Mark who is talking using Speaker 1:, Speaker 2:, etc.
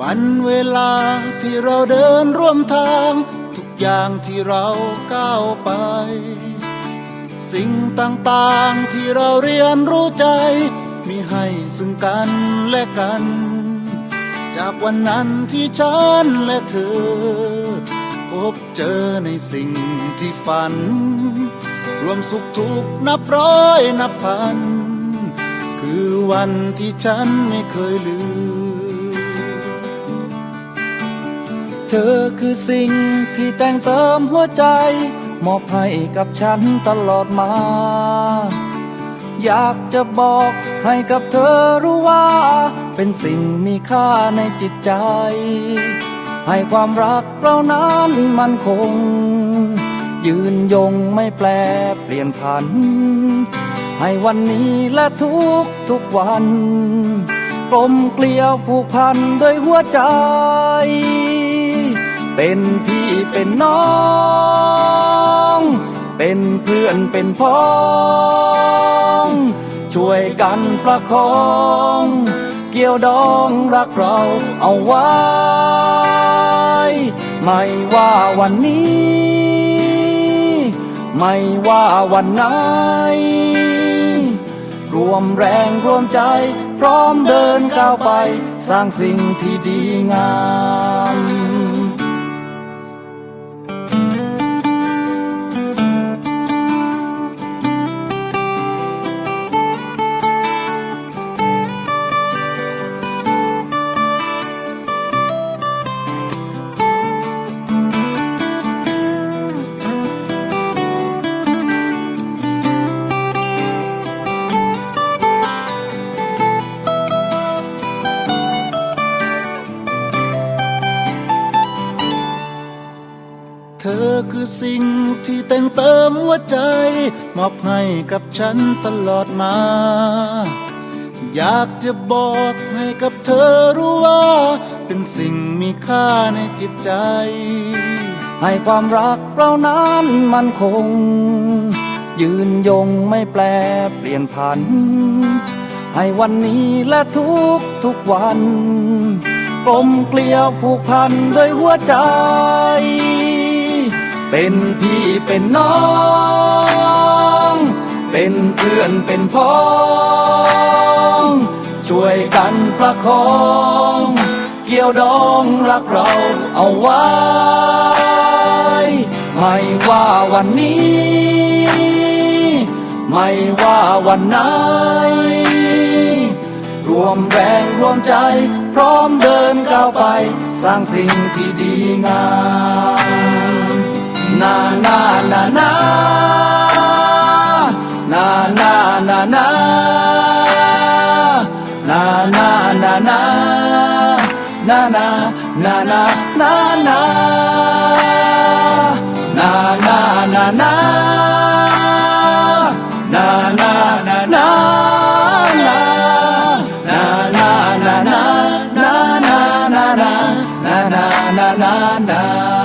Speaker 1: วันเวลาที่เราเดินร่วมทาง ทุกอย่างที่เราก้าวไป สิ่งต่างๆที่เราเรียนรู้ใจ มีให้ซึ่งกันและกัน จากวันนั้นที่ฉันและเธอ พบเจอในสิ่งที่ฝัน รวมสุขทุกข์นับร้อยนับพัน คือวันที่ฉันไม่เคยลืม
Speaker 2: เธอคือสิ่งที่แต่งเติมหัวใจ มอบให้กับฉันตลอดมา อยากจะบอกให้กับเธอรู้ว่า เป็นสิ่งมีค่าในจิตใจ ให้ความรักเรานั้นมันคง ยืนยงไม่แปลเปลี่ยนผัน ให้วันนี้และทุกทุกวันกลมเกลียวผูกพันด้วยหัวใจ เป็นพี่เป็นน้อง เป็นเพื่อนเป็นพ้อง ช่วยกันประคอง เกี่ยวดองรักเราเอาไว้ ไม่ว่าวันนี้ ไม่ว่าวันไหน รวมแรงรวมใจพร้อมเดินก้าวไป สร้างสิ่งที่ดีงาม
Speaker 1: อคือสิ่งที่แต่งเติมหัวใจ มอบให้กับฉันตลอดมา อยากจะบอกให้กับเธอรู้ว่า เป็นสิ่งมีค่าในจิตใจ
Speaker 2: ให้ความรักเรานั้นมันคง ยืนยงไม่แปลเปลี่ยนผัน ให้วันนี้และทุกทุกวันกลมเกลียวผูกพันด้วยหัวใจ เป็นพี่เป็นน้อง เป็นเพื่อนเป็นพ้อง ช่วยกันประคอง เกี่ยวดองรักเราเอาไว้ ไม่ว่าวันนี้ ไม่ว่าวันไหน รวมแรงรวมใจ พร้อมเดินก้าวไป สร้างสิ่งที่ดีงาม na